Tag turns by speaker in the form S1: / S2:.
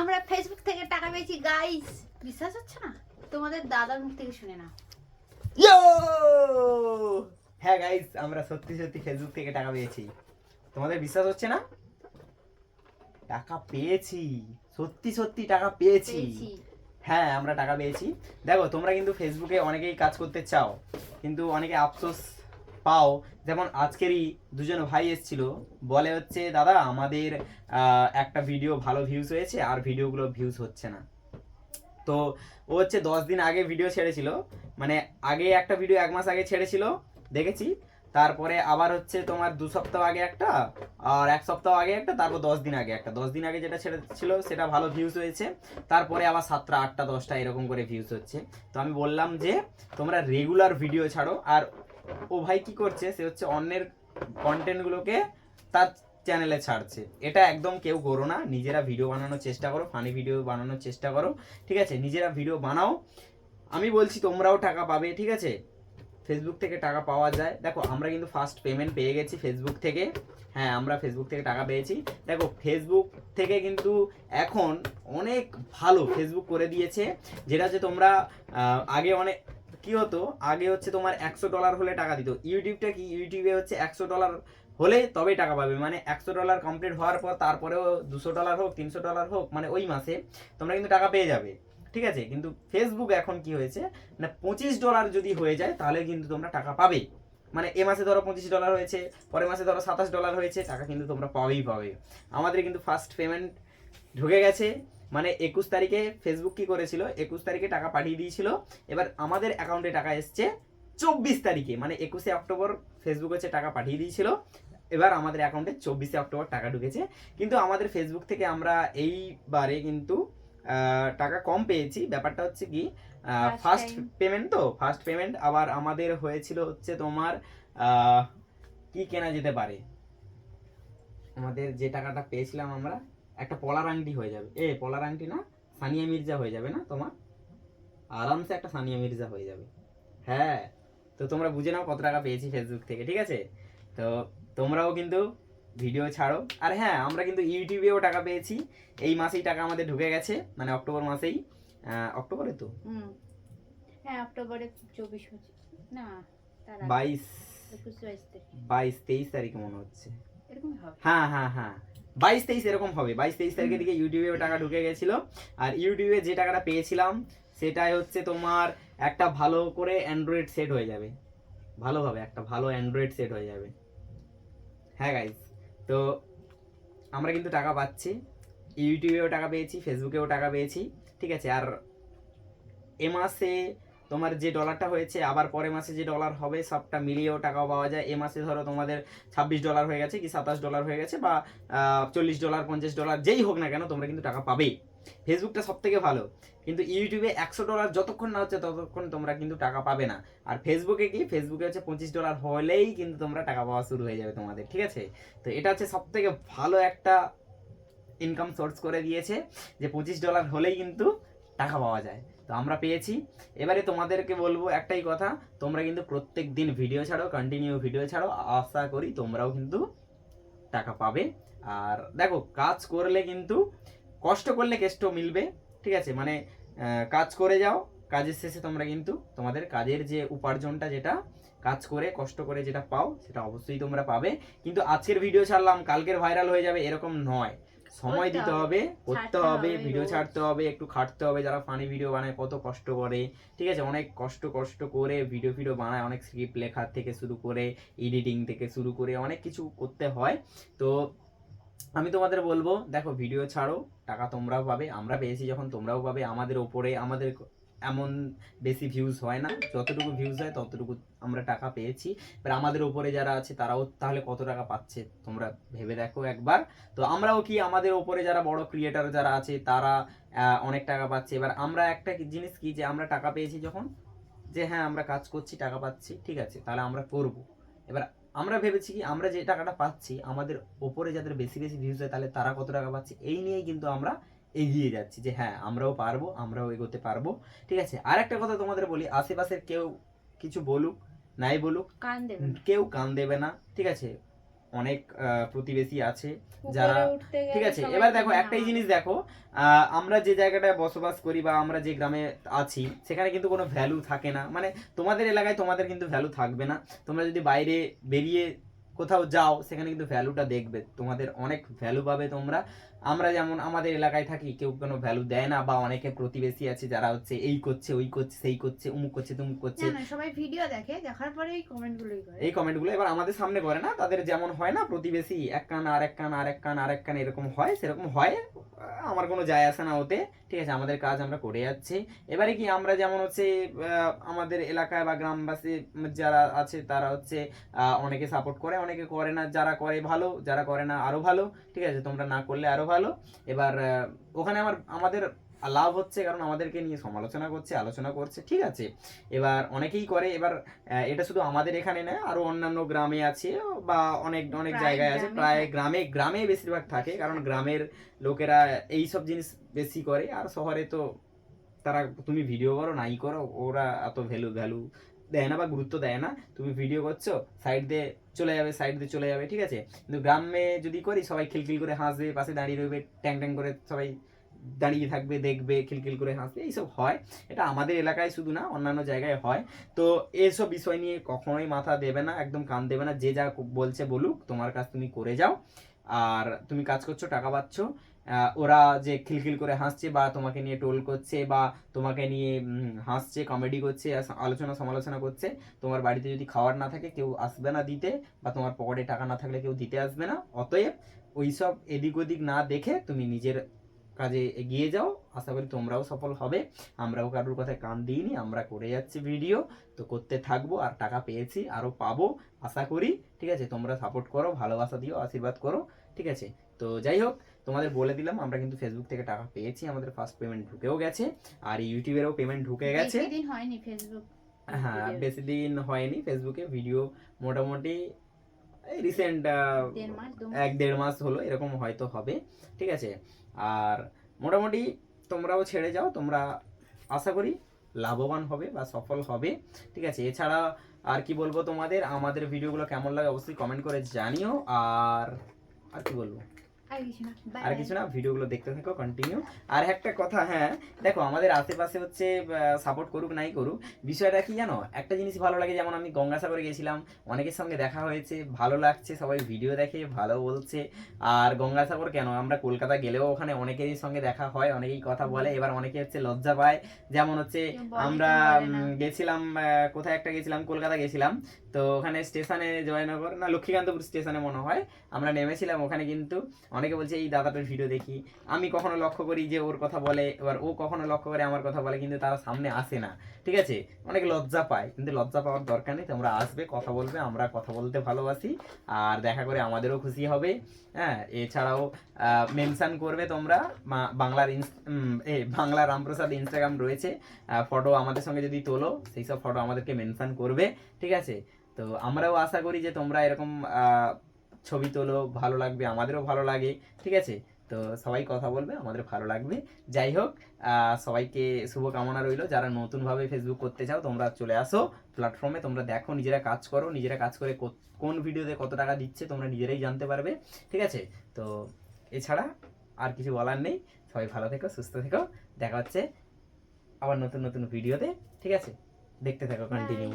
S1: আমরা ফেসবুক থেকে টাকা পেয়েছি গাইস বিশ্বাস হচ্ছে না? তোমাদের দাদার মুখ থেকে শুনে না
S2: ইয়ো হ্যাঁ গাইস আমরা সত্যি সত্যি ফেসবুক থেকে টাকা পেয়েছি। তোমাদের বিশ্বাস হচ্ছে না? টাকা পেয়েছি। সত্যি সত্যি টাকা পেয়েছি।
S1: পেয়েছি।
S2: হ্যাঁ আমরা টাকা পেয়েছি। দেখো তোমরা কিন্তু ফেসবুকে অনেকেই কাজ করতে চাও কিন্তু অনেকে আফসোস পাও। যেমন আজকেরই দুজন ভাই এসেছিল, বলে হচ্ছে, দাদা, আমাদের একটা ভিডিও ভালো ভিউজ হয়েছে, আর ভিডিওগুলো ভিউজ হচ্ছে না। তো ও হচ্ছে দশ দিন আগে ভিডিও ছেড়েছিল। মানে আগে একটা ভিডিও এক মাস আগে ছেড়েছিল, দেখেছি। তারপরে আবার হচ্ছে তোমার দু সপ্তাহ আগে একটা, আর এক সপ্তাহ আগে একটা, তারপর দশ দিন আগে একটা। দশ দিন আগে যেটা ছেড়েছিল, সেটা ভালো ভিউজ হয়েছে। তারপরে আবার সাতটা, আটটা, দশটা এরকম করে ভিউজ হচ্ছে। তো আমি বললাম যে, তোমরা রেগুলার ভিডিও ছাড়ো, আর ও ভাই কি করছে? সে হচ্ছে অন্যের কন্টেন্টগুলোকে তার চ্যানেলে ছাড়ছে। এটা একদম কেউ করো না। নিজেরা ভিডিও বানানোর চেষ্টা করো ফানি ভিডিও বানানোর চেষ্টা করো, ঠিক আছে? নিজেরা ভিডিও বানাও। আমি বলছি, তোমরাও টাকা পাবে, ঠিক আছে? ফেসবুক থেকে টাকা পাওয়া যায়। দেখো, আমরা কিন্তু ফার্স্ট পেমেন্ট পেয়ে গেছি ফেসবুক থেকে। হ্যাঁ আমরা ফেসবুক থেকে টাকা পেয়েছি। দেখো ফেসবুক থেকে কিন্তু এখন অনেক ভালো ফেসবুক করে দিয়েছে। যেটা হচ্ছে তোমরা আগে অনেক কি হতো? আগে হচ্ছে তোমার একশো ডলার হলে টাকা দিত। ইউটিউবটা কি? ইউটিউবে হচ্ছে একশো ডলার হলে তবেই টাকা পাবে। মানে একশো ডলার কমপ্লিট হওয়ার পর তারপরেও দুশো ডলার হোক, তিনশো ডলার হোক মানে ওই মাসে তোমরা কিন্তু টাকা পেয়ে যাবে। ঠিক আছে? কিন্তু ফেসবুক এখন কি হয়েছে? মানে পঁচিশ ডলার যদি হয়ে যায়, তাহলে কিন্তু তোমরা টাকা পাবে মানে এ মাসে ধরো পঁচিশ ডলার হয়েছে, পরের মাসে ধরো সাতাশ ডলার হয়েছে, টাকা কিন্তু তোমরা পাবেই পাবে। আমাদের কিন্তু ফার্স্ট পেমেন্ট ঢুকে গেছে। মানে একুশ তারিখে ফেসবুক কি করেছিল? একুশ তারিখে টাকা পাঠিয়ে দিয়েছিল। এবার আমাদের অ্যাকাউন্টে টাকা এসছে চব্বিশ তারিখে। মানে একুশে অক্টোবর ফেসবুক হচ্ছে টাকা পাঠিয়ে দিয়েছিল। এবার আমাদের অ্যাকাউন্টে চব্বিশে অক্টোবর টাকা ঢুকেছে। কিন্তু আমাদের ফেসবুক থেকে আমরা এইবারে কিন্তু টাকা কম পেয়েছি। ব্যাপারটা হচ্ছে কি ফার্স্ট পেমেন্ট তো? ফার্স্ট পেমেন্ট আবার আমাদের হয়েছিল হচ্ছে তোমার কি কেনা যেতে পারে? আমাদের যে টাকাটা পেয়েছিলাম আমরা একটা পলার আংটি হয়ে যাবে। এ পলার আংটি না সানিয়া মির্জা হয়ে যাবে না তোমার? আরামসে একটা সানিয়া মির্জা হয়ে যাবে। হ্যাঁ তো তোমরা বুঝে নাও কত টাকা পেয়েছি ফেসবুক থেকে ঠিক আছে? তো তোমরাও কিন্তু ভিডিও ছাড়ো। আর হ্যাঁ আমরা কিন্তু ইউটিউবেও টাকা পেয়েছি। এই মাসেই টাকা আমাদের ঢুকে গেছে মানে অক্টোবর মাসেই। অক্টোবরে তো?
S1: হ্যাঁ অক্টোবরে চব্বিশ না
S2: বাইশ।
S1: বাইশ
S2: তেইশ তারিখ মনে হচ্ছে। হ্যাঁ হ্যাঁ হ্যাঁ। বাইশ তেইশ এরকম হবে। বাইশ তেইশ তারিখের দিকে ইউটিউবে টাকা ঢুকে গেছিল। আর ইউটিউবে যে টাকাটা পেয়েছিলাম সেটাই হচ্ছে তোমার একটা ভালো করে অ্যান্ড্রয়েড সেট হয়ে যাবে। ভালোভাবে একটা ভালো অ্যান্ড্রয়েড সেট হয়ে যাবে। হ্যাঁ গাইজ তো আমরা কিন্তু টাকা পাচ্ছি। ইউটিউবেও টাকা পেয়েছি ফেসবুকেও টাকা পেয়েছি ঠিক আছে? আর এ মাসে তোমার যে ডলারটা হয়েছে, আবার পরের মাসে যে ডলার হবে, সবটা মিলিয়েও টাকা পাওয়া যায়। এ মাসে ধরো তোমাদের ছাব্বিশ ডলার হয়ে গেছে কি সাতাশ ডলার হয়ে গেছে বা চল্লিশ ডলার পঞ্চাশ ডলার যেই হোক না কেন তোমরা কিন্তু টাকা পাবেই ফেসবুকটা সব থেকে ভালো। কিন্তু ইউটিউবে একশো ডলার যতক্ষণ না হচ্ছে ততক্ষণ তোমরা কিন্তু টাকা পাবে না। আর ফেসবুকে কি? ফেসবুকে হচ্ছে পঁচিশ ডলার হলেই কিন্তু তোমরা টাকা পাওয়া শুরু হয়ে যাবে তোমাদের, ঠিক আছে? তো এটা হচ্ছে সব থেকে ভালো একটা ইনকাম সোর্স করে দিয়েছে যে পঁচিশ ডলার হলেই কিন্তু টাকা পাওয়া যায়। তো আমরা পেয়েছি। এবারে তোমাদেরকে বলব একটাই কথা, তোমরা কিন্তু প্রত্যেক দিন ভিডিও ছাড়ো কন্টিনিউ ভিডিও ছাড়ো, আশা করি তোমরাও কিন্তু টাকা পাবে। আর দেখো, কাজ করলে কিন্তু, কষ্ট করলে কেষ্ট মিলবে, ঠিক আছে? মানে কাজ করে যাও, কাজের শেষে তোমরা কিন্তু তোমাদের কাজের যে উপার্জনটা যেটা, কাজ করে, কষ্ট করে যেটা পাও, সেটা অবশ্যই তোমরা পাবে। কিন্তু আজকের ভিডিও ছাড়লাম, কালকের ভাইরাল হয়ে যাবে, এরকম নয়। সময় দিতে
S1: হবে,
S2: করতে হবে
S1: হবে
S2: ভিডিও ছাড়তে হবে একটু খাটতে হবে যারা ফানি ভিডিও বানায় কত কষ্ট করে। ঠিক আছে অনেক কষ্ট কষ্ট করে ভিডিও ফিডিও বানায় অনেক স্ক্রিপ্ট লেখার থেকে শুরু করে এডিটিং থেকে শুরু করে অনেক কিছু করতে হয়। তো আমি তোমাদের বলব দেখো ভিডিও ছাড়ো টাকা তোমরাও পাবে আমরা পেয়েছি যখন তোমরাও পাবে আমাদের ওপরে আমাদের এমন বেশি ভিউজ হয় না। যতটুকু ভিউজ হয় ততটুকু আমরা টাকা পেয়েছি। এবার আমাদের ওপরে যারা আছে তারাও তাহলে কত টাকা পাচ্ছে তোমরা ভেবে দেখো একবার। তো আমরাও কি আমাদের ওপরে যারা বড় ক্রিয়েটার যারা আছে তারা অনেক টাকা পাচ্ছে। এবার আমরা একটা জিনিস কি যে আমরা টাকা পেয়েছি যখন, যে হ্যাঁ আমরা কাজ করছি, টাকা পাচ্ছি, ঠিক আছে, তাহলে আমরা করব। এবার আমরা ভেবেছি কি আমরা যে টাকাটা পাচ্ছি, আমাদের ওপরে যাদের বেশি বেশি ভিউজ হয় তাহলে তারা কত টাকা পাচ্ছে? এই নিয়েই কিন্তু আমরা এগিয়ে যাচ্ছি যে হ্যাঁ আমরাও পারব আমরাও এগোতে পারব। ঠিক আছে? আর একটা কথা তোমাদের বলি আশেপাশের কেউ কিছু বলুক নাই বলুক
S1: কান দেবে
S2: কেউ কান দেবে না ঠিক আছে? অনেক প্রতিবেশী আছে যারা ঠিক আছে এবার দেখো একটাই জিনিস দেখো আহ, আমরা যে জায়গাটায় বসবাস করি বা আমরা যে গ্রামে আছি সেখানে কিন্তু কোনো ভ্যালু থাকে না। মানে তোমাদের এলাকায় তোমাদের কিন্তু ভ্যালু থাকবে না। তোমরা যদি বাইরে বেরিয়ে কোথাও যাও সেখানে কিন্তু ভ্যালুটা দেখবে। তোমাদের অনেক ভ্যালু পাবে তোমরা। আমরা যেমন আমাদের এলাকায় থাকি কেউ কোনো ভ্যালু দেয় না বা অনেকে প্রতিবেশী আছে যারা হচ্ছে এই করছে ওই করছে সেই করছে উমুক করছে তুমুক করছে।
S1: সবাই ভিডিও দেখে দেখার পরে এই কমেন্ট গুলোই করে।
S2: এই কমেন্টগুলো এবার আমাদের সামনে করে না তাদের যেমন হয় না প্রতিবেশী এক কান আর এক কান আর এক কান আর এক কান এরকম হয় সেরকম হয় আমার কোনো যায় আসে না ওতে। ঠিক আছে আমাদের কাজ আমরা করে যাচ্ছি। এবারে কি আমরা যেমন হচ্ছে আমাদের এলাকায় বা গ্রামবাসী যারা আছে তারা হচ্ছে অনেকে সাপোর্ট করে অনেকে করে না যারা করে ভালো যারা করে না আরও ভালো। ঠিক আছে তোমরা না করলে আরও ভালো। এবার ওখানে আমার আমাদের লাভ হচ্ছে কারণ আমাদেরকে নিয়ে সমালোচনা করছে আলোচনা করছে ঠিক আছে? এবার অনেকেই করে এবার এটা শুধু আমাদের এখানে নয় আরও অন্যান্য গ্রামে আছে বা অনেক অনেক জায়গায় আছে প্রায় গ্রামে গ্রামে বেশিরভাগ থাকে কারণ গ্রামের লোকেরা এই সব জিনিস বেশি করে আর শহরে তো তারা তুমি ভিডিও করো নাই করো ওরা এত ভ্যালু ভ্যালু দেয় না বা গুরুত্ব দেয় না, তুমি ভিডিও করছ সাইড দিয়ে চলে যাবে সাইড দিয়ে চলে যাবে, ঠিক আছে? কিন্তু গ্রামে যদি করি, সবাই খিলখিল করে হাসবে, পাশে দাঁড়িয়ে রইবে ট্যাং ট্যাং করে সবাই দাঁড়িয়ে থাকবে, দেখবে, খিলখিল করে হাসবে, এইসব হয়। এটা আমাদের এলাকায় শুধু না, অন্যান্য জায়গায় হয়। তো এইসব বিষয় নিয়ে কখনোই মাথা দেবে না, একদম কান দেবে না, যে যা বলছে বলুক, তোমার কাজ তুমি করে যাও। আর তুমি কাজ করছ, টাকা পাচ্ছ ওরা যে খিলখিল করে হাসছে বা তোমাকে নিয়ে টোল করছে বা তোমাকে নিয়ে হাসছে কমেডি করছে আলোচনা সমালোচনা করছে, তোমার বাড়িতে যদি খাবার না থাকে কেউ আসবে না দিতে বা তোমার পকেটে টাকা না থাকলে কেউ দিতে আসবে না। অতএব ওইসব এদিক ওদিক না দেখে তুমি নিজের কাজে এগিয়ে যাও। আশা করি তোমরাও সফল হবে। আমরাও কারোর কথায় কান দিইনি, আমরা করে যাচ্ছি ভিডিও তো করতে থাকব আর টাকা পেয়েছি, আরও পাবো, আশা করি। ঠিক আছে, তোমরা সাপোর্ট করো, ভালোবাসা দিও, আশীর্বাদ করো। ঠিক আছে? তো যাই হোক তোমাদের বলে দিলাম আমরা কিন্তু ফেসবুক থেকে টাকা পেয়েছি আমাদের ফার্স্ট পেমেন্ট ঢুকেও গেছে আর ইউটিউবেরও পেমেন্ট ঢুকে গেছে।
S1: দিন হয়নি ফেসবুক
S2: হ্যাঁ বেশি দিন হয়নি ফেসবুকে ভিডিও মোটামুটি রিসেন্ট এক দেড় মাস হলো এরকম হয়তো হবে ঠিক আছে? আর মোটামুটি তোমরাও ছেড়ে যাও তোমরা আশা করি লাভবান হবে বা সফল হবে ঠিক আছে? এছাড়া আর কি বলব তোমাদের আমাদের ভিডিওগুলো কেমন লাগে অবশ্যই কমেন্ট করে জানিও আর আর কি বলব?
S1: আর কিছু না
S2: ভিডিওগুলো দেখতে থাকো কন্টিনিউ আর একটা কথা হ্যাঁ দেখো আমাদের আশেপাশে হচ্ছে সাপোর্ট করুক নাই করুক বিষয়টা কি জানো? একটা জিনিস ভালো লাগে যেমন আমি গঙ্গাসাগরে গেছিলাম অনেকের সঙ্গে দেখা হয়েছে ভালো লাগছে সবাই ভিডিও দেখে ভালো বলছে। আর গঙ্গাসাগর কেন? আমরা কলকাতা গেলেও ওখানে অনেকেরই সঙ্গে দেখা হয় অনেকেই কথা বলে এবার অনেকে হচ্ছে লজ্জা পায়। যেমন হচ্ছে আমরা গেছিলাম কোথায় একটা গেছিলাম কলকাতা গেছিলাম। তো ওখানে স্টেশনে জয়নগর, না লক্ষ্মীকান্তপুর স্টেশনে মনে হয়, আমরা নেমেছিলাম ওখানে কিন্তু। অনেকে বলছে, এই দাদাটার ভিডিও দেখি। আমি কখনো লক্ষ্য করি যে ওর কথা বলে, এবার ও কখনো লক্ষ্য করে আমার কথা বলে, কিন্তু তারা সামনে আসে না। ঠিক আছে? অনেক লজ্জা পায়, কিন্তু লজ্জা পাওয়ার দরকার নেই, তোমরা আসবে, কথা বলবে, আমরা কথা বলতে ভালোবাসি, আর দেখা করে আমাদেরও খুশি হবে। হ্যাঁ এছাড়াও মেনশান করবে তোমরা বাংলার এ, বাংলা রামপ্রসাদ ইনস্টাগ্রাম রয়েছে। ফটো আমাদের সঙ্গে যদি তোলো, সেই সব ফটো আমাদেরকে মেনশান করবে। ঠিক আছে? তো আমরাও আশা করি যে তোমরা এরকম ছবি তোলো, ভালো লাগবে, আমাদেরও ভালো লাগে, ঠিক আছে? তো সবাই কথা বলবে, আমাদের ভালো লাগবে। যাই হোক সবাইকে শুভকামনা রইল। যারা নতুনভাবে ফেসবুক করতে চাও, তোমরা চলে আসো প্ল্যাটফর্মে তোমরা দেখো, নিজেরা কাজ করো, নিজেরা কাজ করে কোন ভিডিওতে কত টাকা দিচ্ছে, তোমরা নিজেরাই জানতে পারবে, ঠিক আছে? তো এছাড়া আর কিছু বলার নেই। সবাই ভালো থেকো, সুস্থ থেকো। দেখা হচ্ছে আবার নতুন নতুন ভিডিওতে ঠিক আছে? দেখতে থাকো কন্টিনিউ